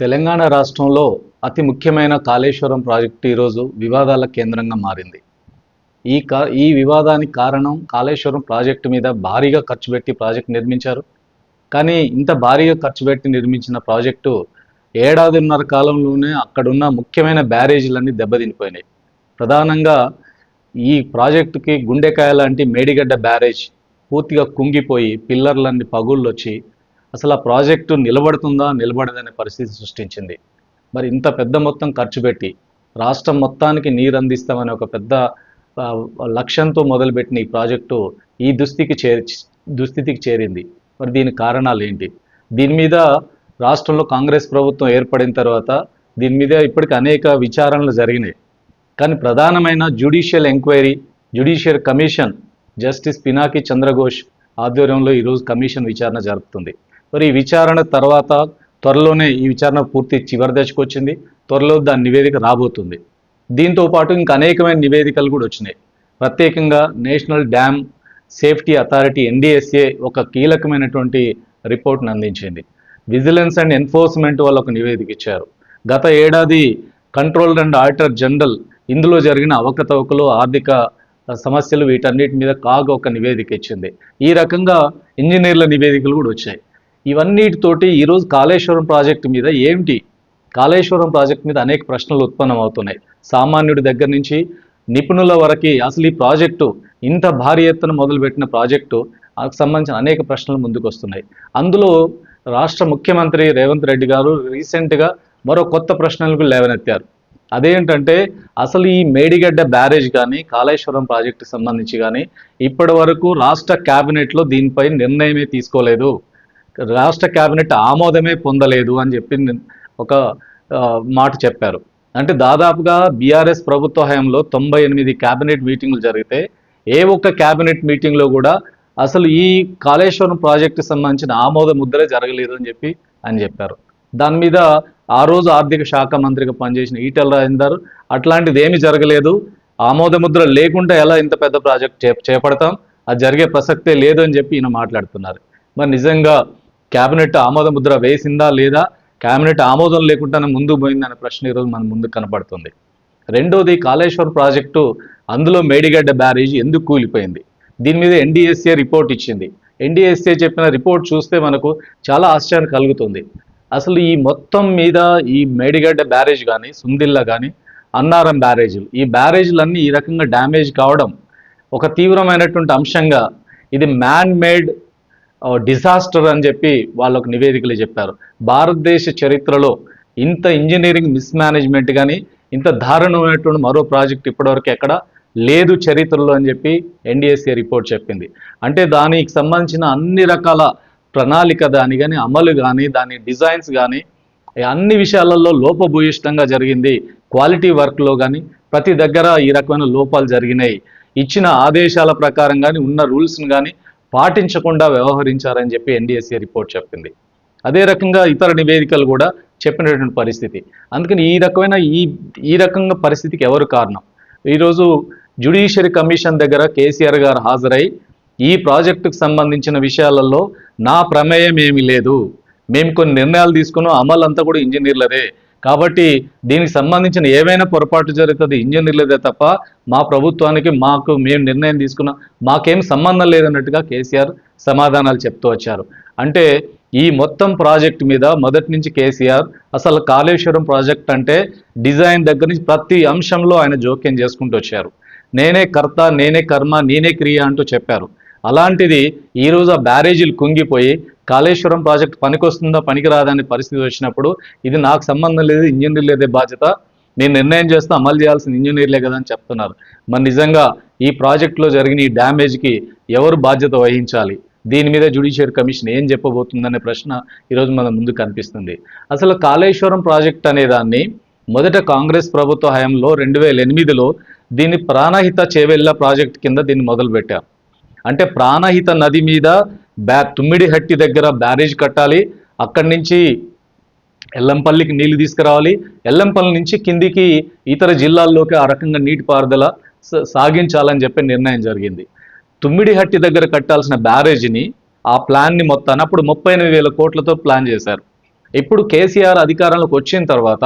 తెలంగాణ రాష్ట్రంలో అతి ముఖ్యమైన కాళేశ్వరం ప్రాజెక్టు ఈరోజు వివాదాల కేంద్రంగా మారింది. ఈ కా ఈ వివాదానికి కారణం కాళేశ్వరం ప్రాజెక్టు మీద భారీగా ఖర్చు పెట్టి ప్రాజెక్ట్ నిర్మించారు. కానీ ఇంత భారీగా ఖర్చు పెట్టి నిర్మించిన ప్రాజెక్టు ఏడాదిన్నర కాలంలోనే అక్కడున్న ముఖ్యమైన బ్యారేజీలన్నీ దెబ్బతినిపోయినాయి. ప్రధానంగా ఈ ప్రాజెక్టుకి గుండెకాయ లాంటి మేడిగడ్డ బ్యారేజ్ పూర్తిగా కుంగిపోయి పిల్లర్లన్నీ పగుళ్ళు వచ్చి అసలు ఆ ప్రాజెక్టు నిలబడుతుందా నిలబడదనే పరిస్థితి సృష్టించింది. మరి ఇంత పెద్ద మొత్తం ఖర్చు పెట్టి రాష్ట్రం మొత్తానికి నీరు అందిస్తామనే ఒక పెద్ద లక్ష్యంతో మొదలుపెట్టిన ఈ ప్రాజెక్టు ఈ దుస్థితికి చేరి దుస్థితికి చేరింది. మరి దీని కారణాలు ఏంటి? దీని మీద రాష్ట్రంలో కాంగ్రెస్ ప్రభుత్వం ఏర్పడిన తర్వాత దీని మీద ఇప్పటికి అనేక విచారణలు జరిగినాయి. కానీ ప్రధానమైన judicial enquiry judicial commission justice Pinaki Chandra Ghosh ఆధ్వర్యంలో ఈరోజు కమిషన్ విచారణ జరుపుతుంది. మరి ఈ విచారణ తర్వాత త్వరలోనే ఈ విచారణ పూర్తి చివరి దశకు వచ్చింది. త్వరలో దాని నివేదిక రాబోతుంది. దీంతో పాటు ఇంకా అనేకమైన నివేదికలు కూడా వచ్చినాయి. ప్రత్యేకంగా national dam safety authority NDSA ఒక కీలకమైనటువంటి రిపోర్ట్ను అందించింది. విజిలెన్స్ అండ్ ఎన్ఫోర్స్మెంట్ వాళ్ళు ఒక నివేదిక ఇచ్చారు. గత ఏడాది కంట్రోల్ అండ్ ఆడిటర్ జనరల్ ఇందులో జరిగిన అవకతవకలు ఆర్థిక సమస్యలు వీటన్నిటి మీద కాగ్ ఒక నివేదిక ఇచ్చింది. ఈ రకంగా ఇంజనీర్ల నివేదికలు కూడా వచ్చాయి. ఇవన్నిటితోటి ఈరోజు కాళేశ్వరం ప్రాజెక్టు మీద ఏమిటి? కాళేశ్వరం ప్రాజెక్టు మీద అనేక ప్రశ్నలు ఉత్పన్నం అవుతున్నాయి సామాన్యుడి దగ్గర నుంచి నిపుణుల వరకు అసలు ఈ ప్రాజెక్టు ఇంత భారీ ఎత్తున మొదలుపెట్టిన ప్రాజెక్టు దానికి సంబంధించిన అనేక ప్రశ్నలు ముందుకు వస్తున్నాయి అందులో రాష్ట్ర ముఖ్యమంత్రి రేవంత్ రెడ్డి గారు రీసెంట్గా మరో కొత్త ప్రశ్నలకు లేవనెత్తారు. అదేంటంటే అసలు ఈ మేడిగడ్డ బ్యారేజ్ కానీ కాళేశ్వరం ప్రాజెక్టుకి సంబంధించి కానీ ఇప్పటి వరకు రాష్ట్ర క్యాబినెట్లో దీనిపై నిర్ణయమే తీసుకోలేదు. రాష్ట్ర క్యాబినెట్ ఆమోదమే పొందలేదు అని చెప్పి ఒక మాట చెప్పారు. అంటే దాదాపుగా బీఆర్ఎస్ ప్రభుత్వ హయాంలో తొంభై ఎనిమిది క్యాబినెట్ మీటింగ్లు జరిగితే ఏ ఒక్క క్యాబినెట్ మీటింగ్లో కూడా అసలు ఈ కాళేశ్వరం ప్రాజెక్టు సంబంధించిన ఆమోద ముద్రే జరగలేదు అని చెప్పి అని చెప్పారు. దాని మీద ఆ రోజు ఆర్థిక శాఖ మంత్రిగా పనిచేసిన ఈటల రాజేందర్ అట్లాంటిది ఏమీ జరగలేదు. ఆమోద ముద్ర లేకుండా ఎలా ఇంత పెద్ద ప్రాజెక్ట్ చే చేపడతాం? అది జరిగే ప్రసక్తే లేదు అని చెప్పి ఈయన మాట్లాడుతున్నారు. మరి నిజంగా కేబినెట్ ఆమోద ముద్ర వేసిందా లేదా? కేబినెట్ ఆమోదం లేకుండానే ముందు పోయిందనే ప్రశ్న ఈరోజు మన ముందు కనపడుతుంది. రెండోది కాళేశ్వర ప్రాజెక్టు అందులో మేడిగడ్డ బ్యారేజ్ ఎందుకు కూలిపోయింది? దీని మీద ఎన్డీఎస్ఏ రిపోర్ట్ ఇచ్చింది. ఎన్డీఎస్ఏ చెప్పిన రిపోర్ట్ చూస్తే మనకు చాలా ఆశ్చర్యం కలుగుతుంది. అసలు ఈ మొత్తం మీద ఈ మేడిగడ్డ బ్యారేజ్ కానీ సుందిల్లా కానీ అన్నారం బ్యారేజీలు. ఈ బ్యారేజీలన్నీ ఈ రకంగా డ్యామేజ్ కావడం ఒక తీవ్రమైనటువంటి అంశంగా ఇది మ్యాన్ మేడ్ డిజాస్టర్ అని చెప్పి వాళ్ళు ఒక నివేదికలు చెప్పారు. భారతదేశ చరిత్రలో ఇంత ఇంజనీరింగ్ మిస్మేనేజ్మెంట్ కానీ ఇంత దారుణమైనటువంటి మరో ప్రాజెక్ట్ ఇప్పటివరకు ఎక్కడ లేదు చరిత్రలో అని చెప్పి ఎన్డీఎస్సీ రిపోర్ట్ చెప్పింది. అంటే దానికి సంబంధించిన అన్ని రకాల ప్రణాళిక దాని కానీ అమలు కానీ దాని డిజైన్స్ కానీ అన్ని విషయాలలో లోపభూయిష్టంగా జరిగింది. క్వాలిటీ వర్క్లో కానీ ప్రతి దగ్గర ఈ రకమైన లోపాలు జరిగినాయి. ఇచ్చిన ఆదేశాల ప్రకారం కానీ ఉన్న రూల్స్ని కానీ పాటించకుండా వ్యవహరించారని చెప్పి ఎన్డీఎస్ఏ రిపోర్ట్ చెప్పింది. అదే రకంగా ఇతర నివేదికలు కూడా చెప్పినటువంటి పరిస్థితి. అందుకని ఈ రకమైన ఈ ఈ రకంగా పరిస్థితికి ఎవరు కారణం? ఈరోజు జ్యుడిషియరీ కమిషన్ దగ్గర కేసీఆర్ గారు హాజరై ఈ ప్రాజెక్టుకు సంబంధించిన విషయాలలో నా ప్రమేయం ఏమీ లేదు. మేము కొన్ని నిర్ణయాలు తీసుకున్నాం అమలు అంతా కూడా ఇంజనీర్లదే. కాబట్టి దీనికి సంబంధించిన ఏవైనా పొరపాటు జరుగుతుంది ఇంజనీర్లదే తప్ప మా ప్రభుత్వానికి మాకు మేము నిర్ణయం తీసుకున్నాం మాకేం సంబంధం లేదన్నట్టుగా కేసీఆర్ సమాధానాలు చెప్తూ వచ్చారు. అంటే ఈ మొత్తం ప్రాజెక్ట్ మీద మొదటి నుంచి కేసీఆర్ అసలు కాళేశ్వరం ప్రాజెక్ట్ అంటే డిజైన్ దగ్గర నుంచి ప్రతి అంశంలో ఆయన జోక్యం చేసుకుంటూ వచ్చారు. నేనే కర్త నేనే కర్మ నేనే క్రియ అంటూ చెప్పారు. అలాంటిది ఈరోజు ఆ బ్యారేజీలు కుంగిపోయి కాళేశ్వరం ప్రాజెక్ట్ పనికొస్తుందా పనికిరాదనే పరిస్థితి వచ్చినప్పుడు ఇది నాకు సంబంధం లేదు ఇంజనీర్లేదే బాధ్యత. నేను నిర్ణయం చేస్తే అమలు చేయాల్సిన ఇంజనీర్లే కదా అని చెప్తున్నారు. మరి నిజంగా ఈ ప్రాజెక్టులో జరిగిన ఈ డ్యామేజ్కి ఎవరు బాధ్యత వహించాలి? దీని మీద జ్యుడిషియరీ కమిషన్ ఏం చెప్పబోతుందనే ప్రశ్న ఈరోజు మన ముందు కనిపిస్తుంది. అసలు కాళేశ్వరం ప్రాజెక్ట్ అనే దాన్ని మొదట కాంగ్రెస్ ప్రభుత్వ హయాంలో రెండు వేల ఎనిమిదిలో దీన్ని ప్రాణహిత చేవెళ్ళ ప్రాజెక్ట్ కింద దీన్ని మొదలుపెట్టారు. అంటే ప్రాణహిత నది మీద బ్యా తుమ్మిడిహట్టి దగ్గర బ్యారేజ్ కట్టాలి. అక్కడి నుంచి ఎల్లంపల్లికి నీళ్ళు తీసుకురావాలి. ఎల్లంపల్లి నుంచి కిందికి ఇతర జిల్లాల్లోకి ఆ రకంగా నీటిపారుదల సాగించాలని చెప్పి నిర్ణయం జరిగింది. తుమ్మిడిహట్టి దగ్గర కట్టాల్సిన బ్యారేజీని ఆ ప్లాన్ని మొత్తాన్ని అప్పుడు ముప్పై ఎనిమిది వేల కోట్లతో ప్లాన్ చేశారు. ఇప్పుడు కేసీఆర్ అధికారంలోకి వచ్చిన తర్వాత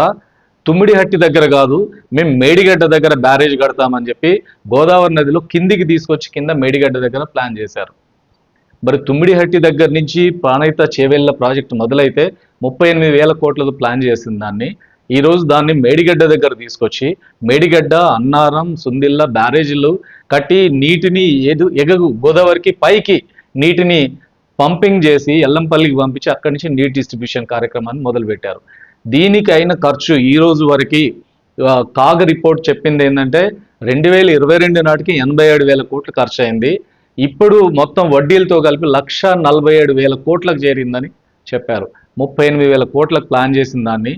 తుమ్మిడిహట్టి దగ్గర కాదు మేము మేడిగడ్డ దగ్గర బ్యారేజ్ కడతామని చెప్పి గోదావరి నదిలో కిందికి తీసుకొచ్చి కింద మేడిగడ్డ దగ్గర ప్లాన్ చేశారు. మరి తుమ్మిడిహట్టి దగ్గర నుంచి ప్రాణహిత చేవెళ్ళ ప్రాజెక్టు మొదలైతే ముప్పై ఎనిమిది వేల కోట్లతో ప్లాన్ చేసిన దాన్ని. ఈరోజు దాన్ని మేడిగడ్డ దగ్గర తీసుకొచ్చి మేడిగడ్డ అన్నారం సుందిల్ల బ్యారేజీలు కట్టి నీటిని ఎదు ఎగగు గోదావరికి పైకి నీటిని పంపింగ్ చేసి ఎల్లంపల్లికి పంపించి అక్కడి నుంచి నీటి డిస్ట్రిబ్యూషన్ కార్యక్రమాన్ని మొదలుపెట్టారు. దీనికి అయిన ఖర్చు ఈ రోజు వరకు కాగ్ రిపోర్ట్ చెప్పింది ఏంటంటే రెండు వేల ఇరవై రెండు నాటికి ఎనభై ఏడు వేల కోట్లు ఖర్చు అయింది ఇప్పుడు మొత్తం వడ్డీలతో కలిపి లక్ష నలభై ఏడు వేల కోట్లకు చేరిందని చెప్పారు. ముప్పై ఎనిమిది వేల కోట్లకు ప్లాన్ చేసిన దాన్ని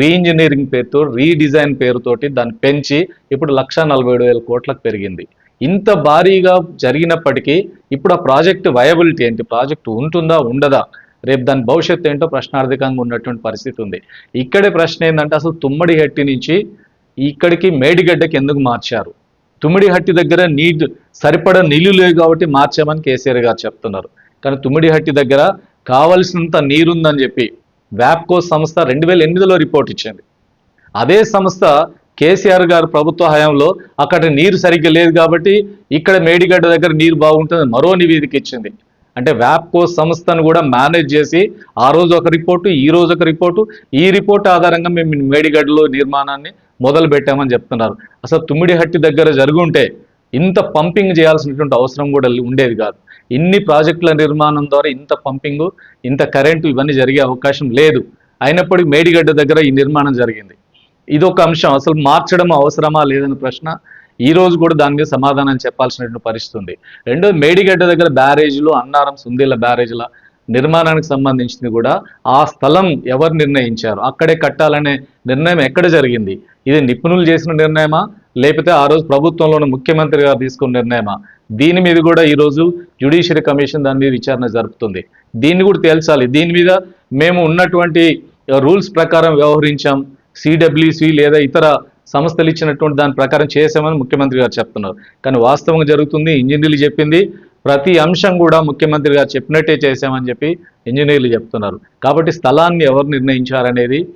రీఇంజనీరింగ్ పేరుతో రీడిజైన్ పేరుతోటి దాన్ని పెంచి ఇప్పుడు లక్ష నలభై ఏడు వేల కోట్లకు పెరిగింది. ఇంత భారీగా జరిగినప్పటికీ ఇప్పుడు ఆ ప్రాజెక్ట్ వయబిలిటీ ఏంటి? ప్రాజెక్ట్ ఉంటుందా? ఉండదా? రేపు దాని భవిష్యత్తు ఏంటో ప్రశ్నార్థకంగా ఉన్నటువంటి పరిస్థితి ఉంది. ఇక్కడే ప్రశ్న ఏంటంటే అసలు తుమ్మడి హట్టి నుంచి ఇక్కడికి మేడిగడ్డకి ఎందుకు మార్చారు? తుమ్మిడిహట్టి దగ్గర నీట్ సరిపడా నీళ్ళు లేవు కాబట్టి మార్చామని కేసీఆర్ గారు చెప్తున్నారు. కానీ తుమ్మిడిహట్టి దగ్గర కావలసినంత నీరుందని చెప్పి వ్యాప్కో సంస్థ రెండు వేల ఎనిమిదిలో రిపోర్ట్ ఇచ్చింది. అదే సంస్థ కేసీఆర్ గారు ప్రభుత్వ హయాంలో అక్కడ నీరు సరిగ్గా లేదు కాబట్టి ఇక్కడ మేడిగడ్డ దగ్గర నీరు బాగుంటుంది మరో నివేదిక ఇచ్చింది. అంటే వ్యాప్కో సంస్థను కూడా మేనేజ్ చేసి ఆ రోజు ఒక రిపోర్టు ఈ రోజు ఒక రిపోర్టు. ఈ రిపోర్ట్ ఆధారంగా మేము మేడిగడ్డలో నిర్మాణాన్ని మొదలు పెట్టామని చెప్తున్నారు. అసలు తుమ్మిడిహట్టి దగ్గర జరుగుంటే ఇంత పంపింగ్ చేయాల్సినటువంటి అవసరం కూడా ఉండేది కాదు. ఇన్ని ప్రాజెక్టుల నిర్మాణం ద్వారా ఇంత పంపింగ్ ఇంత కరెంటు ఇవన్నీ జరిగే అవకాశం లేదు. అయినప్పటికీ మేడిగడ్డ దగ్గర ఈ నిర్మాణం జరిగింది. ఇదొక అంశం. అసలు మార్చడం అవసరమా లేదనే ప్రశ్న. ఈ రోజు కూడా దాని మీద సమాధానం చెప్పాల్సినటువంటి పరిస్థితి ఉంది. రెండో మేడిగడ్డ దగ్గర బ్యారేజ్లు అన్నారం సుందిల్ల బ్యారేజ్ల నిర్మాణానికి సంబంధించింది కూడా ఆ స్థలం ఎవరు నిర్ణయించారు? అక్కడే కట్టాలనే నిర్ణయం ఎక్కడ జరిగింది? ఇది నిపుణులు చేసిన నిర్ణయమా? లేకపోతే ఆ రోజు ప్రభుత్వంలోని ముఖ్యమంత్రి గారు తీసుకున్న నిర్ణయమా? దీని మీద కూడా ఈరోజు జ్యుడిషియరీ కమిషన్ దాని మీద విచారణ జరుపుతుంది. దీన్ని కూడా తేల్చాలి. దీని మీద మేము ఉన్నటువంటి రూల్స్ ప్రకారం వ్యవహరించాం. సిడబ్ల్యూసి లేదా ఇతర సంస్థలు ఇచ్చినటువంటి దాని ప్రకారం చేసామని ముఖ్యమంత్రి గారు చెప్తున్నారు. కానీ వాస్తవంగా జరుగుతుంది ఇంజనీర్లు చెప్పింది ప్రతి అంశం కూడా ముఖ్యమంత్రి గారు చెప్పినట్టే చేశామని చెప్పి ఇంజనీర్లు చెప్తున్నారు. కాబట్టి స్థలాన్ని ఎవరు నిర్ణయించారనేది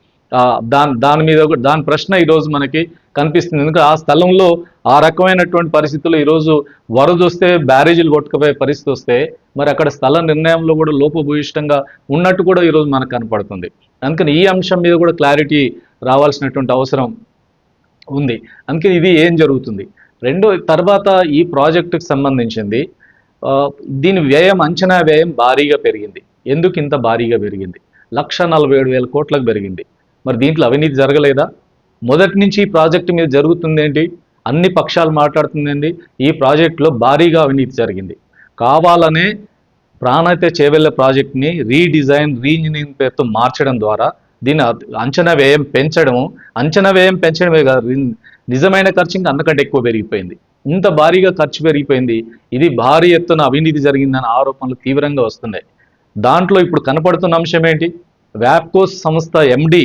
దాని దాని మీద కూడా- దాని ప్రశ్న ఈరోజు మనకి కనిపిస్తుంది. ఎందుకంటే ఆ స్థలంలో ఆ రకమైనటువంటి పరిస్థితుల్లో ఈరోజు వరద వస్తే బ్యారేజీలు కొట్టుకుపోయే పరిస్థితి వస్తే మరి అక్కడ స్థల నిర్ణయంలో కూడా లోపభూయిష్టంగా ఉన్నట్టు కూడా ఈరోజు మనకు కనపడుతుంది. అందుకని ఈ అంశం మీద కూడా క్లారిటీ రావాల్సినటువంటి అవసరం ఉంది. అందుకే ఇది ఏం జరుగుతుంది? రెండో తర్వాత ఈ ప్రాజెక్టుకు సంబంధించింది దీని వ్యయం అంచనా వ్యయం భారీగా పెరిగింది. ఎందుకు ఇంత భారీగా పెరిగింది? లక్ష నలభై ఏడు వేల కోట్లకు పెరిగింది. మరి దీంట్లో అవినీతి జరగలేదా? మొదటి నుంచి ఈ ప్రాజెక్టు మీద జరుగుతుందేంటి అన్ని పక్షాలు మాట్లాడుతుందండి ఈ ప్రాజెక్టులో భారీగా అవినీతి జరిగింది. కావాలనే ప్రాణాయిత చేవెళ్ళ ప్రాజెక్ట్ని రీడిజైన్ రీఇంజనీరింగ్ పేరుతో మార్చడం ద్వారా దీని అంచనా వ్యయం పెంచడము అంచనా వ్యయం పెంచడమే కాదు నిజమైన ఖర్చు ఇంకా అంతకంటే ఎక్కువ పెరిగిపోయింది. ఇంత భారీగా ఖర్చు పెరిగిపోయింది ఇది భారీ ఎత్తున అవినీతి జరిగిందన్న ఆరోపణలు తీవ్రంగా వస్తున్నాయి. దాంట్లో ఇప్పుడు కనపడుతున్న అంశం ఏంటి? వ్యాప్కోస్ సంస్థ ఎండి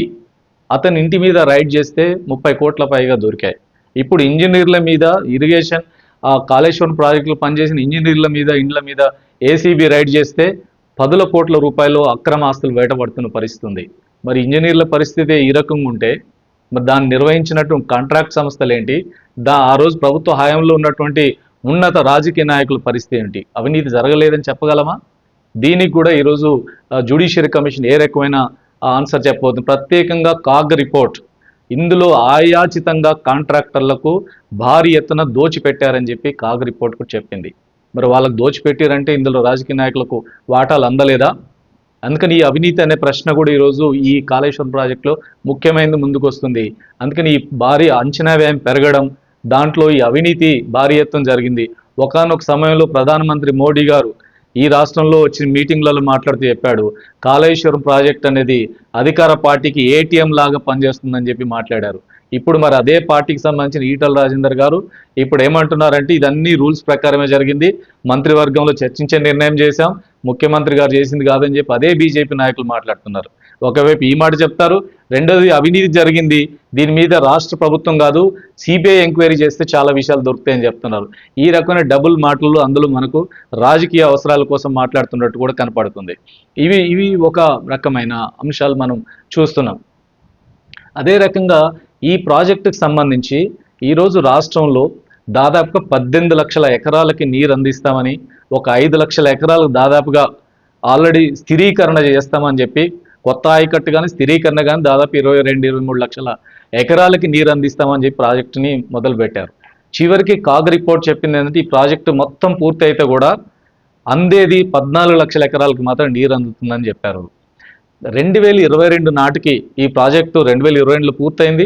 అతని ఇంటి మీద రైడ్ చేస్తే ముప్పై కోట్ల పైగా దొరికాయి. ఇప్పుడు ఇంజనీర్ల మీద ఇరిగేషన్ ఆ కాళేశ్వరం ప్రాజెక్టులు పనిచేసిన ఇంజనీర్ల మీద ఇండ్ల మీద ఏసీబీ రైడ్ చేస్తే పదుల కోట్ల రూపాయలు అక్రమ ఆస్తులు బయటపడుతున్న పరిస్థితి ఉంది. మరి ఇంజనీర్ల పరిస్థితి ఈ రకంగా ఉంటే మరి దాన్ని నిర్వహించినట్టు కాంట్రాక్ట్ సంస్థలు ఏంటి దా ఆ రోజు ప్రభుత్వ హయాంలో ఉన్నటువంటి ఉన్నత రాజకీయ నాయకుల పరిస్థితి ఏంటి? అవినీతి జరగలేదని చెప్పగలమా? దీనికి కూడా ఈరోజు జ్యుడిషియరీ కమిషన్ ఏ రకమైన ఆన్సర్ చెప్పబోతుంది. ప్రత్యేకంగా కాగ్ రిపోర్ట్. ఇందులో ఆయాచితంగా కాంట్రాక్టర్లకు భారీ ఎత్తున దోచిపెట్టారని చెప్పి కాగ్ రిపోర్ట్ కూడా చెప్పింది. మరి వాళ్ళకు దోచిపెట్టారంటే ఇందులో రాజకీయ నాయకులకు వాటాలు అందలేదా? అందుకని ఈ అవినీతి అనే ప్రశ్న కూడా ఈరోజు ఈ కాళేశ్వరం ప్రాజెక్టులో ముఖ్యమైనది ముందుకు వస్తుంది అందుకని ఈ భారీ అంచనా వ్యయం పెరగడం దాంట్లో ఈ అవినీతి భారీ ఎత్తున జరిగింది. ఒకానొక సమయంలో ప్రధానమంత్రి మోడీ గారు ఈ రాష్ట్రంలో వచ్చిన మీటింగ్లలో మాట్లాడుతూ చెప్పాడు కాళేశ్వరం ప్రాజెక్ట్ అనేది అధికార పార్టీకి ఏటీఎం లాగా పనిచేస్తుందని చెప్పి మాట్లాడారు. ఇప్పుడు మరి అదే పార్టీకి సంబంధించిన ఈటల రాజేందర్ గారు ఇప్పుడు ఏమంటున్నారంటే ఇదన్నీ రూల్స్ ప్రకారమే జరిగింది. మంత్రివర్గంలో చర్చించే నిర్ణయం చేశాం. ముఖ్యమంత్రి గారు చేసింది కాదని చెప్పి అదే బీజేపీ నాయకులు మాట్లాడుతున్నారు. ఒకవైపు ఈ మాట చెప్తారు రెండోది అవినీతి జరిగింది దీని మీద రాష్ట్ర ప్రభుత్వం కాదు సిబిఐ ఎంక్వైరీ చేస్తే చాలా విషయాలు దొరుకుతాయని చెప్తున్నారు. ఈ రకమైన డబుల్ మాటలు అందులో మనకు రాజకీయ అవసరాల కోసం మాట్లాడుతున్నట్టు కూడా కనపడుతుంది. ఇవి ఇవి ఒక రకమైన అంశాలు మనం చూస్తున్నాం. అదే రకంగా ఈ ప్రాజెక్టుకు సంబంధించి ఈరోజు రాష్ట్రంలో దాదాపుగా పద్దెనిమిది లక్షల ఎకరాలకి నీరు అందిస్తామని ఒక ఐదు లక్షల ఎకరాలకు దాదాపుగా ఆల్రెడీ స్థిరీకరణ చేస్తామని చెప్పి కొత్త ఆయకట్టు కానీ స్థిరీకరణ కానీ దాదాపు ఇరవై రెండు ఇరవై మూడు లక్షల ఎకరాలకి నీరు అందిస్తామని చెప్పి ప్రాజెక్టుని మొదలుపెట్టారు. చివరికి కాగ్ రిపోర్ట్ చెప్పింది ఏంటంటే ఈ ప్రాజెక్టు మొత్తం పూర్తి అయితే కూడా అందేది పద్నాలుగు లక్షల ఎకరాలకు మాత్రం నీరు అందుతుందని చెప్పారు. రెండు వేల ఇరవై రెండు నాటికి ఈ ప్రాజెక్టు రెండు వేల ఇరవై రెండులో పూర్తయింది.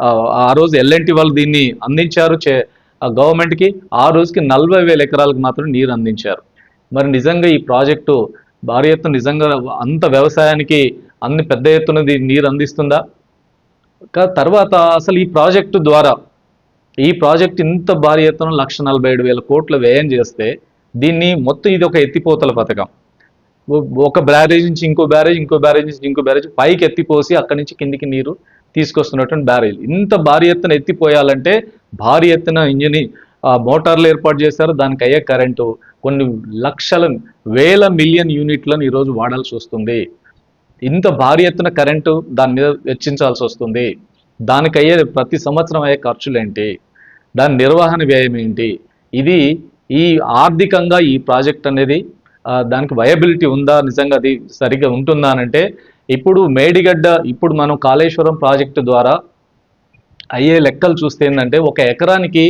ఆ, రోజు ఎల్ఎన్టీ వాళ్ళు దీన్ని అందించారు. చే గవర్నమెంట్కి ఆ రోజుకి నలభై వేల ఎకరాలకు మాత్రం నీరు అందించారు. మరి నిజంగా ఈ ప్రాజెక్టు భారీ ఎత్తున నిజంగా అంత వ్యవసాయానికి అన్ని పెద్ద ఎత్తున నీరు అందిస్తుందా? కా- తర్వాత అసలు ఈ ప్రాజెక్టు ద్వారా ఈ ప్రాజెక్ట్ ఇంత భారీ ఎత్తున లక్ష నలభై ఏడు వేల కోట్ల వ్యయం చేస్తే దీన్ని మొత్తం ఇది ఒక ఎత్తిపోతల పథకం. ఒక బ్యారేజ్ నుంచి ఇంకో బ్యారేజ్ ఇంకో బ్యారేజ్ నుంచి ఇంకో బ్యారేజ్ పైకి ఎత్తిపోసి అక్కడి నుంచి కిందికి నీరు తీసుకొస్తున్నటువంటి బ్యారేజ్ ఇంత భారీ ఎత్తున ఎత్తిపోయాలంటే భారీ ఎత్తున ఇంజిన్ మోటార్లు ఏర్పాటు చేశారు. దానికి అయ్యే కరెంటు కొన్ని లక్షల వేల మిలియన్ యూనిట్లను ఈరోజు వాడాల్సి వస్తుంది. ఇంత భారీ ఎత్తున కరెంటు దాని మీద వెచ్చించాల్సి వస్తుంది. దానికి అయ్యే ప్రతి సంవత్సరం అయ్యే ఖర్చులు ఏంటి? దాని నిర్వహణ వ్యయం ఏంటి? ఇది ఈ ఆర్థికంగా ఈ ప్రాజెక్ట్ అనేది దానికి వయబిలిటీ ఉందా? నిజంగా అది సరిగ్గా ఉంటుందా అంటే ఇప్పుడు మేడిగడ్డ ఇప్పుడు మనం కాళేశ్వరం ప్రాజెక్టు ద్వారా అయ్యే లెక్కలు చూస్తే ఏంటంటే ఒక ఎకరానికి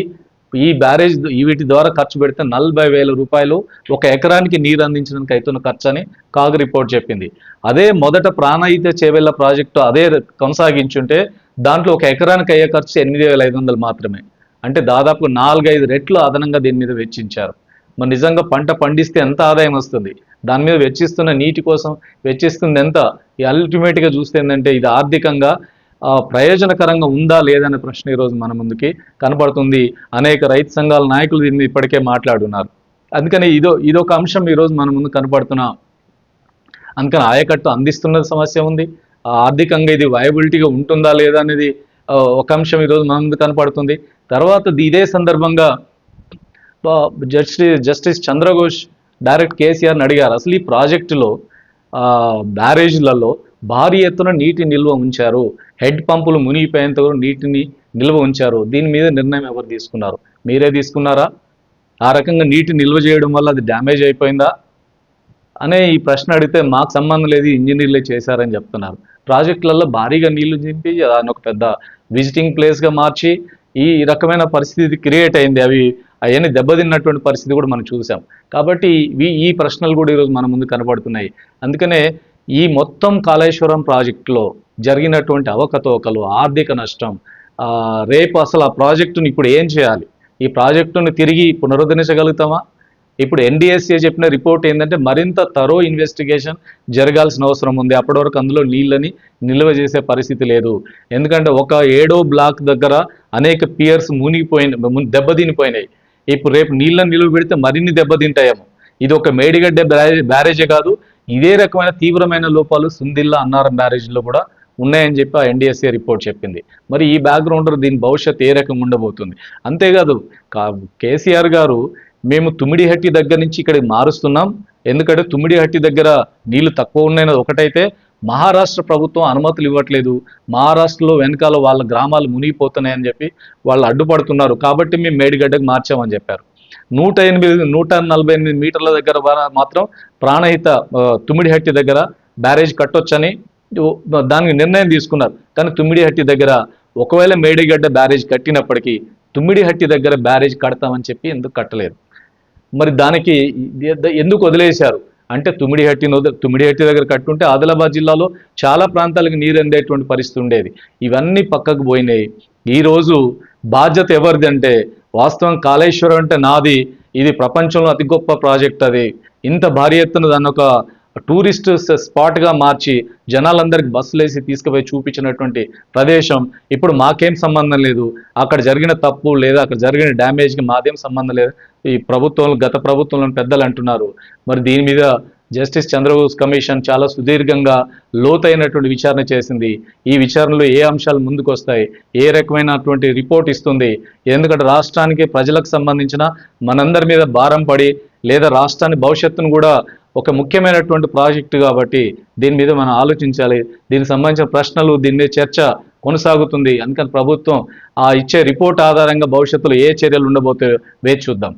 ఈ బ్యారేజ్ వీటి ద్వారా ఖర్చు పెడితే నలభై వేల రూపాయలు ఒక ఎకరానికి నీరు అందించడానికి అవుతున్న ఖర్చు అని కాగ్ రిపోర్ట్ చెప్పింది. అదే మొదట ప్రాణహిత చేవెళ్ళ ప్రాజెక్టు అదే కొనసాగించుంటే దాంట్లో ఒక ఎకరానికి అయ్యే ఖర్చు ఎనిమిది వేల ఐదు వందలు మాత్రమే. అంటే దాదాపు నాలుగైదు రెట్లు అదనంగా దీని మీద వెచ్చించారు. మరి నిజంగా పంట పండిస్తే ఎంత ఆదాయం వస్తుంది? దాని మీద వెచ్చిస్తున్న నీటి కోసం వెచ్చిస్తుంది ఎంత ఈ అల్టిమేట్గా చూస్తే ఏంటంటే ఇది ఆర్థికంగా ప్రయోజనకరంగా ఉందా లేదనే ప్రశ్న ఈరోజు మన ముందుకి కనపడుతుంది అనేక రైతు సంఘాల నాయకులు దీన్ని ఇప్పటికే మాట్లాడున్నారు అందుకని ఇదో ఇదొక అంశం ఈరోజు మన ముందు కనపడుతున్న అందుకని ఆయకట్టు అందిస్తున్న సమస్య ఉంది. ఆ, ఆర్థికంగా ఇది వయబిలిటీగా ఉంటుందా లేదా అనేది ఒక అంశం ఈరోజు మన ముందు కనపడుతుంది తర్వాత ఇదే సందర్భంగా జస్టిస్ జస్టిస్ చంద్రఘోష్ డైరెక్ట్ కేసీఆర్ని అడిగారు. అసలు ఈ ప్రాజెక్టులో బ్యారేజ్లలో భారీ ఎత్తున నీటి నిల్వ ఉంచారు. హెడ్ పంపులు మునిగిపోయేంత నీటిని నిల్వ ఉంచారు. దీని మీద నిర్ణయం ఎవరు తీసుకున్నారు? మీరే తీసుకున్నారా? ఆ రకంగా నీటి నిల్వ చేయడం వల్ల అది డ్యామేజ్ అయిపోయిందా? అనే ఈ ప్రశ్న అడిగితే మాకు సంబంధం లేదు ఇంజనీర్లే చేశారని చెప్తున్నారు. ప్రాజెక్టులలో భారీగా నీళ్ళు దింపి దాన్ని ఒక పెద్ద విజిటింగ్ ప్లేస్గా మార్చి ఈ రకమైన పరిస్థితి క్రియేట్ అయింది. అవి అవన్నీ దెబ్బతిన్నటువంటి పరిస్థితి కూడా మనం చూసాం. కాబట్టి ఈ ప్రశ్నలు కూడా ఈరోజు మన ముందు కనబడుతున్నాయి. అందుకనే ఈ మొత్తం కాళేశ్వరం ప్రాజెక్టులో జరిగినటువంటి అవకతవకలు ఆర్థిక నష్టం రేపు అసలు ఆ ప్రాజెక్టును ఇప్పుడు ఏం చేయాలి? ఈ ప్రాజెక్టును తిరిగి పునరుద్ధరించగలుగుతామా? ఇప్పుడు ఎన్డీఎస్ఏ చెప్పిన రిపోర్ట్ ఏంటంటే మరింత తరో ఇన్వెస్టిగేషన్ జరగాల్సిన అవసరం ఉంది. అప్పటి వరకు అందులో నీళ్ళని నిల్వ చేసే పరిస్థితి లేదు. ఎందుకంటే ఒక ఏడో బ్లాక్ దగ్గర అనేక పియర్స్ మునిగిపోయిన దెబ్బతినిపోయినాయి. ఇప్పుడు రేపు నీళ్ళని నిలువ పెడితే మరిన్ని దెబ్బతింటాయేమో ఇది ఒక మేడిగడ్డ బ్యారేజ్ బ్యారేజే కాదు ఇదే రకమైన తీవ్రమైన లోపాలు సుందిల్లా అన్నారం బ్యారేజ్లో కూడా ఉన్నాయని చెప్పి ఆ ఎన్డీఎస్ఏ రిపోర్ట్ చెప్పింది. మరి ఈ బ్యాక్గ్రౌండ్లో దీని భవిష్యత్తు ఏ రకంగా ఉండబోతుంది? అంతేకాదు కా- కేసీఆర్ గారు మేము తుమ్మిడిహట్టి దగ్గర నుంచి ఇక్కడికి మారుస్తున్నాం. ఎందుకంటే తుమ్మిడిహట్టి దగ్గర నీళ్ళు తక్కువ ఉన్నాయన్నది ఒకటైతే మహారాష్ట్ర ప్రభుత్వం అనుమతులు ఇవ్వట్లేదు. మహారాష్ట్రలో వెనకాల వాళ్ళ గ్రామాలు మునిగిపోతున్నాయని చెప్పి వాళ్ళు అడ్డుపడుతున్నారు. కాబట్టి మేము మేడిగడ్డకు మార్చామని చెప్పారు. నూట ఎనిమిది నూట నలభై ఎనిమిది మీటర్ల దగ్గర మాత్రం ప్రాణహిత తుమ్మిడిహట్టి దగ్గర బ్యారేజ్ కట్టొచ్చని దానికి నిర్ణయం తీసుకున్నారు. కానీ తుమ్మిడిహట్టి దగ్గర ఒకవేళ మేడిగడ్డ బ్యారేజ్ కట్టినప్పటికీ తుమ్మిడిహట్టి దగ్గర బ్యారేజ్ కడతామని చెప్పి ఎందుకు కట్టలేదు? మరి దానికి ఎందుకు వదిలేశారు? అంటే తుమిడిహట్టి నది తుమ్మిడిహట్టి దగ్గర కట్టుంటే ఆదిలాబాద్ జిల్లాలో చాలా ప్రాంతాలకు నీరు అందేటువంటి పరిస్థితి ఉండేది. ఇవన్నీ పక్కకు పోయినాయి. ఈరోజు బాధ్యత ఎవరిది అంటే వాస్తవం కాళేశ్వరం అంటే నాది. ఇది ప్రపంచంలో అతి గొప్ప ప్రాజెక్ట్ అది. ఇంత భారీ ఎత్తున దాన్ని ఒక టూరిస్ట్ స్పాట్గా మార్చి జనాలందరికి బస్సులు వేసి తీసుకుపోయి చూపించినటువంటి ప్రదేశం. ఇప్పుడు మాకేం సంబంధం లేదు. అక్కడ జరిగిన తప్పు లేదా అక్కడ జరిగిన డ్యామేజ్కి మాదేం సంబంధం లేదు. ఈ ప్రభుత్వం గత ప్రభుత్వంలో పెద్దలు అంటున్నారు. మరి దీని మీద జస్టిస్ చంద్రబోస్ కమిషన్ చాలా సుదీర్ఘంగా లోతైనటువంటి విచారణ చేసింది. ఈ విచారణలో ఏ అంశాలు ముందుకు వస్తాయి ఏ రకమైనటువంటి రిపోర్ట్ ఇస్తుంది? ఎందుకంటే రాష్ట్రానికి ప్రజలకు సంబంధించిన మనందరి మీద భారం పడి లేదా రాష్ట్రాన్ని భవిష్యత్తును కూడా ఒక ముఖ్యమైనటువంటి ప్రాజెక్టు కాబట్టి దీని మీద మనం ఆలోచించాలి. దీనికి సంబంధించిన ప్రశ్నలు దీని మీద చర్చ కొనసాగుతుంది. అందుకని ప్రభుత్వం ఆ ఇచ్చే రిపోర్ట్ ఆధారంగా భవిష్యత్తులో ఏ చర్యలు ఉండబోతాయో వేచి చూద్దాం.